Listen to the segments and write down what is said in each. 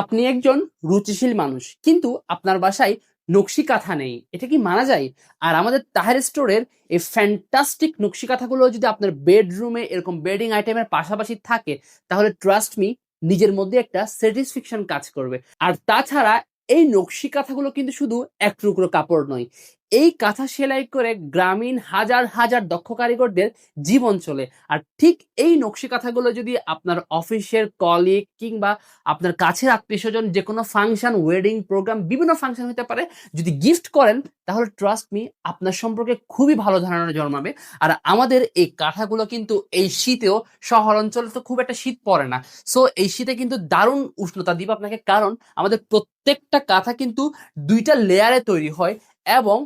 আপনি একজন রুচিশীল মানুষ, কিন্তু আপনার বাসায় নকশি কাঁথা নেই। এটা কি মানা যায়? আর আমাদের তাহের স্টোরের এই ফ্যান্টাস্টিক নকশি কাঁথাগুলো যদি আপনার বেডরুমে এরকম বেডিং আইটেমের পাশাপাশি থাকে, তাহলে ট্রাস্ট মি নিজের মধ্যে একটা স্যাটিসফ্যাকশন কাজ করবে। আর তাছাড়া এই নকশি কাঁথাগুলো কিন্তু শুধু এক টুকরো কাপড় নয় এই কাঁথা সেলাই করে গ্রামীণ হাজার হাজার দক্ষ কারিগরদের জীবন চলে। আর ঠিক এই নকশি কাঁথাগুলো যদি আপনার অফিসের কলিগ কিংবা আপনার কাছের আত্মীয় স্বজন যে কোনো ফাংশন ওয়েডিং প্রোগ্রাম বিভিন্ন ফাংশন হতে পারে, যদি গিফট করেন, তাহলে ট্রাস্ট মি আপনার সম্পর্কে খুবই ভালো ধারণা জন্মাবে। আর আমাদের এই কাঁথাগুলো কিন্তু এই শীতেও শহর অঞ্চলে তো খুব একটা শীত পড়ে না। সো এই শীতে কিন্তু দারুণ উষ্ণতা দিব আপনাকে। কারণ আমাদের প্রত্যেকটা কাঁথা কিন্তু দুইটা লেয়ারে তৈরি হয় এবং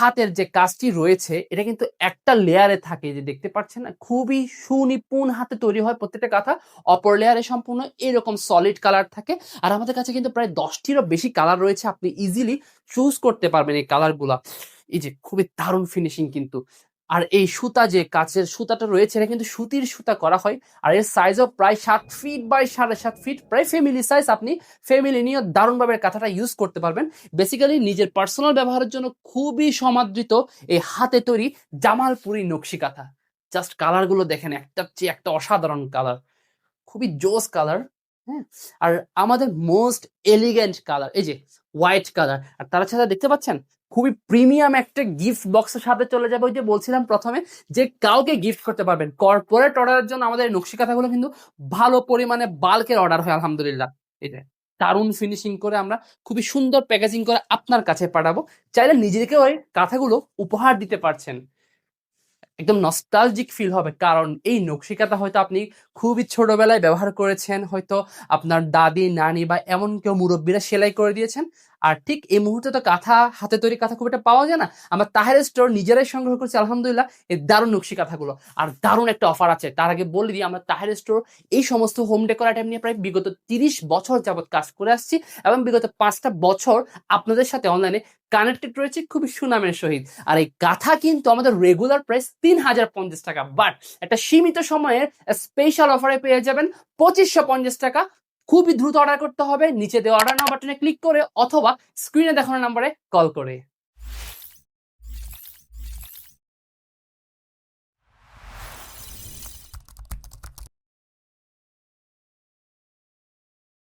হাতের যে কাজটি রয়েছে, এটা কিন্তু একটা লেয়ারে থাকে। যে দেখতে পাচ্ছেন খুবই সুনিপুণ হাতে তৈরি হয় প্রত্যেকটা কাঁথা। অপর লেয়ারে সম্পূর্ণ এরকম সলিড কালার থাকে। আর আমাদের কাছে কিন্তু প্রায় দশটিরও বেশি কালার রয়েছে। আপনি ইজিলি চুজ করতে পারবেন এই কালারগুলা এই যে খুবই দারুণ ফিনিশিং কিন্তু। আর এই সুতা যে কাচের সুতাটা রয়েছে, এটা কিন্তু সুতির সুতা করা হয়। আর এর সাইজও প্রায় সাত ফিট বাই সাড়ে সাত ফিট প্রায় ফ্যামিলি সাইজ আপনি ফ্যামিলি নিয়ে দারুণভাবে কাঁথাটা ইউজ করতে পারবেন। বেসিক্যালি নিজের পার্সোনাল ব্যবহারের জন্য খুবই সমাদৃত এই হাতে তৈরি জামালপুরি নকশি কাঁথা। জাস্ট কালারগুলো দেখেন, একটা চেয়ে একটা অসাধারণ কালার খুবই জোস কালার হ্যাঁ? আর আমাদের মোস্ট এলিগেন্ট কালার এই যে হোয়াইট কালার আর তার সাথে দেখতে পাচ্ছেন? খুবই প্রিমিয়াম একটা গিফট বক্সের সাথে চলে যাবে। ওই যে বলছিলাম প্রথমে যে কাউকে গিফট করতে পারবেন। কর্পোরেট অর্ডারের জন্য আমাদের নকশি কাঁথাগুলো কিন্তু ভালো পরিমাণে বাল্কের অর্ডার হয়, আলহামদুলিল্লাহ। যে দারুণ ফিনিশিং করে আমরা খুবই সুন্দর প্যাকেজিং করে আপনার কাছে পাঠাবো। চাইলে নিজেকে ওই কাঁথাগুলো উপহার দিতে পারছেন। একদম নস্টালজিক ফিল হবে, কারণ এই নকশিকাতা হয়তো আপনি খুবই ছোটবেলায় ব্যবহার করেছেন, হয়তো আপনার দাদি, নানি বা এমন কেউ মুরব্বীরা সেলাই করে দিয়েছেন। আর ঠিক এই মুহূর্তে তো কাঁথা, হাতে তৈরি কাঁথা খুব একটা পাওয়া যায় না। আমরা তাহের স্টোর নিজেরাই সংগ্রহ করছি, আলহামদুলিল্লাহ। এই দারুণ নকশি কাঁথাগুলো। আর দারুণ একটা অফার আছে। তার আগে বলে দিই, আমরা তাহের স্টোর এই সমস্ত হোম ডেকোর আইটেম নিয়ে প্রায় বিগত তিরিশ বছর যাবৎ কাজ করে আসছি এবং বিগত পাঁচটা বছর আপনাদের সাথে অনলাইনে কানেক্টেড রয়েছে, খুবই সুনামের সহিত। আর এই কাঁথা কিন্তু আমাদের রেগুলার প্রাইস তিন হাজার পঞ্চাশ টাকা। বাট একটা সীমিত সময়ের স্পেশাল অফারে পেয়ে যাবেন পঁচিশশো পঞ্চাশ টাকা খুবই দ্রুত অর্ডার করতে হবে। নিচে দেওয়া অর্ডার নাও বাটনে ক্লিক করে অথবা স্ক্রিনে দেখানো নাম্বারে কল করে।